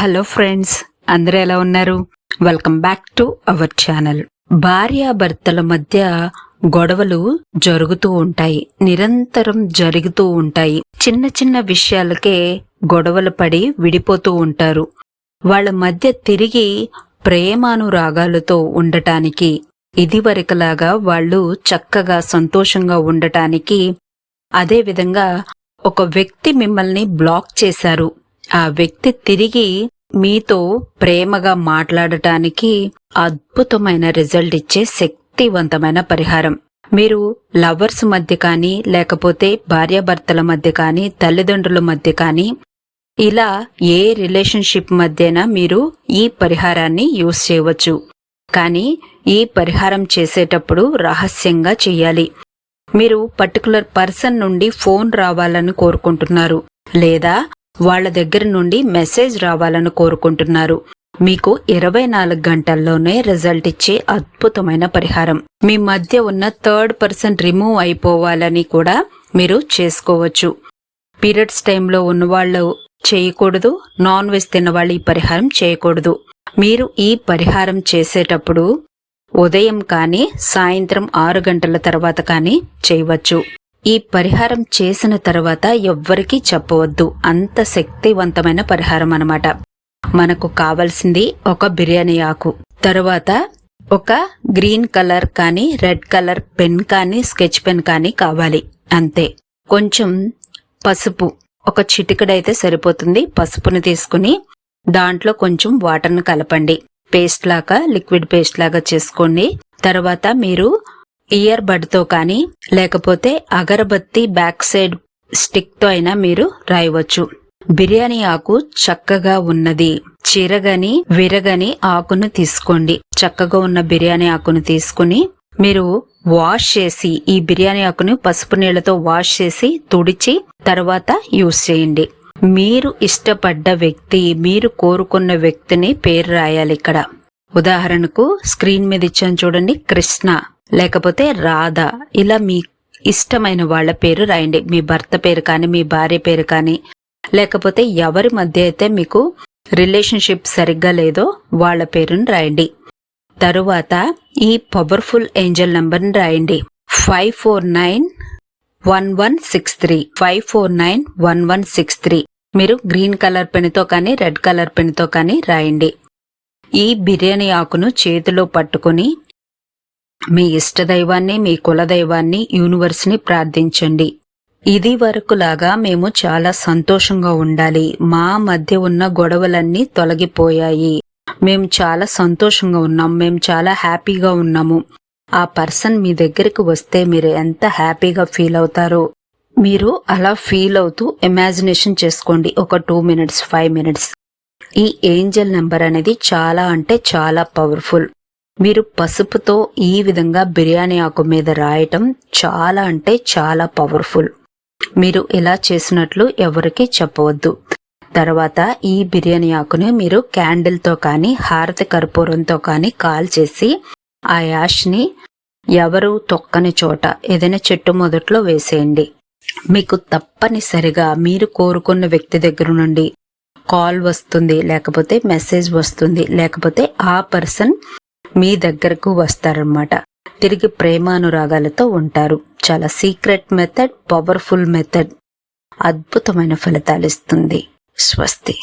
Hello friends అందరూ ఎలా ఉన్నారు? Welcome back to our channel. భార్యాభర్తల మధ్య గొడవలు జరుగుతూ ఉంటాయి నిరంతరం జరుగుతూ ఉంటాయి. చిన్న చిన్న విషయాలకే గొడవలు పడి విడిపోతూ ఉంటారు. వాళ్ళ మధ్య తిరిగి ప్రేమానురాగాలతో ఉండటానికి ఇదివరకులాగా వాళ్ళు చక్కగా సంతోషంగా ఉండటానికి అదేవిధంగా ఒక వ్యక్తి మిమ్మల్ని బ్లాక్ చేశారు. ఆ వ్యక్తి తిరిగి మీతో ప్రేమగా మాట్లాడటానికి అద్భుతమైన రిజల్ట్ ఇచ్చే శక్తివంతమైన పరిహారం. మీరు లవర్స్ మధ్య కానీ లేకపోతే భార్యాభర్తల మధ్య కానీ తల్లిదండ్రుల మధ్య కానీ ఇలా ఏ రిలేషన్షిప్ మధ్యన మీరు ఈ పరిహారాన్ని యూజ్ చేయవచ్చు. కానీ ఈ పరిహారం చేసేటప్పుడు రహస్యంగా చేయాలి మీరు పర్టికులర్ పర్సన్ నుండి ఫోన్ రావాలని కోరుకుంటున్నారు. లేదా వాళ్ళ దగ్గర నుండి మెసేజ్ రావాలని కోరుకుంటున్నారు. మీకు ఇరవై నాలుగు గంటల్లోనే రిజల్ట్ ఇచ్చే అద్భుతమైన పరిహారం. మీ మధ్య ఉన్న థర్డ్ పర్సన్ రిమూవ్ అయిపోవాలని కూడా మీరు చేసుకోవచ్చు. పీరియడ్స్ టైంలో ఉన్నవాళ్ళు చేయకూడదు నాన్ వెజ్ తిన్నవాళ్ళు ఈ పరిహారం చేయకూడదు. మీరు ఈ పరిహారం చేసేటప్పుడు ఉదయం కానీ సాయంత్రం ఆరు గంటల తర్వాత కానీ చేయవచ్చు. ఈ పరిహారం చేసిన తర్వాత ఎవ్వరికీ చెప్పవద్దు. అంత శక్తివంతమైన పరిహారం అన్నమాట. మనకు కావలసింది ఒక బిర్యానీ ఆకు. తరువాత ఒక గ్రీన్ కలర్ కానీ రెడ్ కలర్ పెన్ కానీ స్కెచ్ పెన్ కానీ కావాలి. అంతే. కొంచెం పసుపు. ఒక చిటికడైతే సరిపోతుంది. పసుపుని తీసుకుని దాంట్లో కొంచెం వాటర్ని కలపండి. పేస్ట్ లాగా లిక్విడ్ పేస్ట్ లాగా చేసుకోండి. తర్వాత మీరు ఇయర్ బడ్తో కానీ లేకపోతే అగరబత్తి బ్యాక్ సైడ్ స్టిక్తో అయినా మీరు రాయవచ్చు. బిర్యానీ ఆకు చక్కగా ఉన్నది. చిరగని విరగని ఆకును తీసుకోండి. చక్కగా ఉన్న బిర్యానీ ఆకును తీసుకుని మీరు వాష్ చేసి ఈ బిర్యానీ ఆకుని పసుపు నీళ్ళతో వాష్ చేసి తుడిచి తర్వాత యూస్ చేయండి. మీరు ఇష్టపడ్డ వ్యక్తి మీరు కోరుకున్న వ్యక్తిని పేరు రాయాలి ఇక్కడ. ఉదాహరణకు స్క్రీన్ మీద ఇచ్చాను చూడండి కృష్ణ. లేకపోతే రాధ. ఇలా మీ ఇష్టమైన వాళ్ళ పేరు రాయండి. మీ భర్త పేరు కానీ మీ భార్య పేరు కానీ. లేకపోతే ఎవరి మధ్య అయితే మీకు రిలేషన్షిప్ సరిగ్గా లేదో వాళ్ళ పేరుని రాయండి. తరువాత ఈ పవర్ఫుల్ ఏంజల్ నంబర్ని రాయండి. Five four nine one one six three. Five four nine one one six three. మీరు గ్రీన్ కలర్ పెన్తో కానీ రెడ్ కలర్ పెన్తో కానీ రాయండి. ఈ బిర్యానీ ఆకును చేతిలో పట్టుకుని మీ ఇష్టదైవాన్ని మీ కులదైవాన్ని యూనివర్స్ని ప్రార్థించండి. ఇది వరకులాగా మేము చాలా సంతోషంగా ఉండాలి. మా మధ్య ఉన్న గొడవలన్నీ తొలగిపోయాయి. మేము చాలా సంతోషంగా ఉన్నాం. మేము చాలా హ్యాపీగా ఉన్నాము. ఆ పర్సన్ మీ దగ్గరికి వస్తే మీరు ఎంత హ్యాపీగా ఫీల్ అవుతారో మీరు అలా ఫీల్ అవుతూ ఇమాజినేషన్ చేసుకోండి. ఒక టూ మినిట్స్ ఫైవ్ మినిట్స్. ఈ ఏంజల్ నెంబర్ అనేది చాలా అంటే చాలా పవర్ఫుల్. మీరు పసుపుతో ఈ విధంగా బిర్యానీ ఆకు మీద రాయటం చాలా అంటే చాలా పవర్ఫుల్. మీరు ఇలా చేసినట్లు ఎవరికి చెప్పవద్దు. తర్వాత ఈ బిర్యానీ ఆకుని మీరు క్యాండిల్తో కానీ హారతి కర్పూరంతో కానీ కాల్ చేసి ఆ యాష్ని ఎవరు తొక్కని చోట ఏదైనా చెట్టు మొదట్లో వేసేయండి. మీకు తప్పనిసరిగా మీరు కోరుకున్న వ్యక్తి దగ్గర నుండి కాల్ వస్తుంది లేకపోతే మెసేజ్ వస్తుంది లేకపోతే ఆ పర్సన్ మీ దగ్గరకు వస్తారనమాట తిరిగి ప్రేమానురాగాలతో ఉంటారు. చాలా సీక్రెట్ మెథడ్ పవర్ఫుల్ మెథడ్. అద్భుతమైన ఫలితాలు ఇస్తుంది. స్వస్తి.